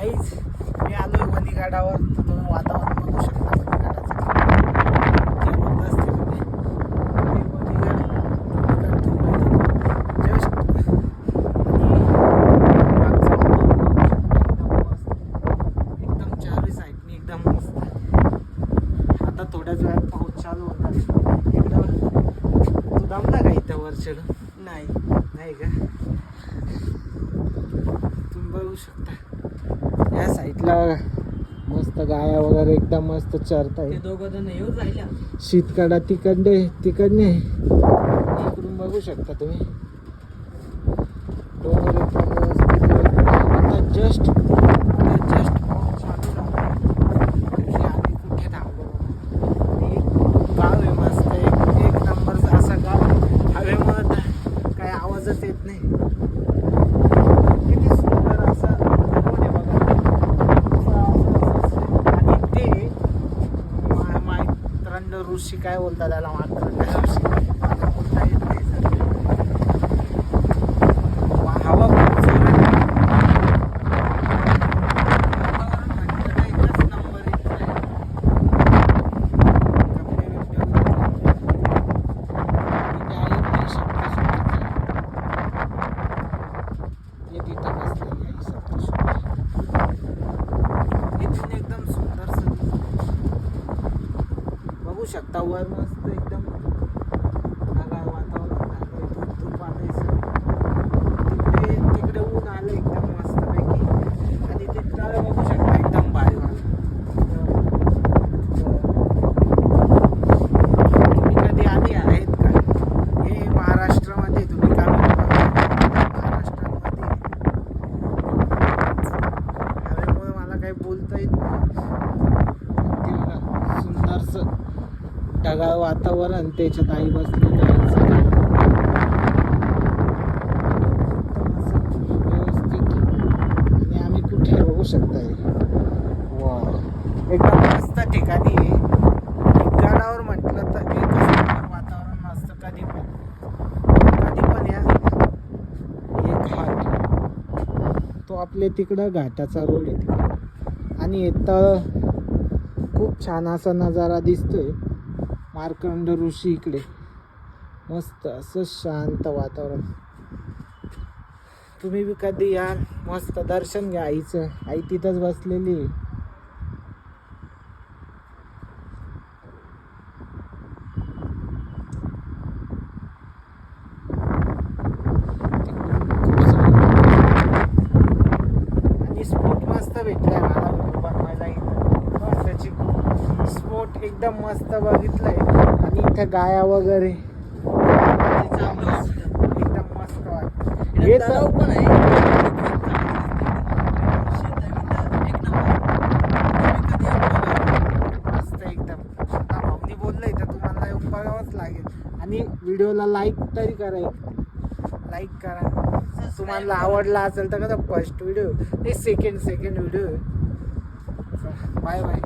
काहीच मी आलोय वनीगडावर तर तुम्ही वातावरण बघू शकता आहे म्हणजे. आहे. थोड्याच वेळात पाऊस चालू होणार. आहे. एकदम तू दमला का इथं नाही. नाही का? तुम्ही बघू शकता. या साईडला मस्त गाया वगैरे एकदम मस्त चरताय. ते दोघं जण येऊन राहिल्या. शीतकडा तिकडने तिकडने इकडून बघू शकता तुम्ही. डोंगर जस्ट कुठे थांबलो. एक गाव आहे मस्त. एक एक नंबरचं असं गाव आवाजच येत नाही किती सुंदर असं बघून आहे बघा असं- असं- असं- आणि ते मा- मायत्रंड काय बोलतात त्याला मायत्रंड ऋषी मला बोलता येत नाही सध्या. वा- हवा खूप जोरात आहे. वातावरण म्हटलं का एकच नंबर एक आहे. कपडे बिपडे उतरले. आणि ते आई नाही सप्तशृंगीचं. ते तिथं बसलेली आहे सप्तशृंगी. इथून एकदम सुंदर तवर मस्त एकदम. ढगाळ वातावरण झालं धूप धूप आलंय सर तिकडे तिकडे ऊन आलं एकदम मस्तपैकी. आणि तिथं बघू शकता एकदम भारी तुम्ही कधी आली आहेत का? हे महाराष्ट्रामध्ये तुम्ही का महाराष्ट्रामध्ये. त्यामुळे मला काही बोलता येत नाही. सुंदरसं. ढगाळ वातावरण त्याच्यात आई बसलेली व्यवस्थित. आणि आम्ही कुठे राहू बघू शकताय? वा एकदम मस्त ठिकाणी आहे. गडावर म्हटलं तर एकच वातावरण मस्त कधी पण. कधी पण या. एक घाट तो आपल्या तिकडं घाटाचा रोड आहे. आणि इथं खूप छान असा नजारा दिसतोय. मार्कंड ऋषी इकडे. मस्त असं शांत वातावरण. तुम्ही बी कधी या मस्त दर्शन घ्या आईचं. आई तिथंच बसलेली आहे. तिकडून खूप सारं- आणि स्पोर्ट मस्त भेटलाय मला व्हिडिओ बनवायला इथं बस त्याची स्पोर्ट एकदम मस्त बघितलंय. आणि इथं गाया वगैरे. एकदम मस्त वाटत. हे तलाव पण आहे मस्त एकदम तर तुम्हाला लागेल. आणि व्हिडिओला लाईक तरी करा लाईक करा. तुम्हाला आवडला असेल तर कसं फर्स्ट व्हिडिओ ते second second video bye bye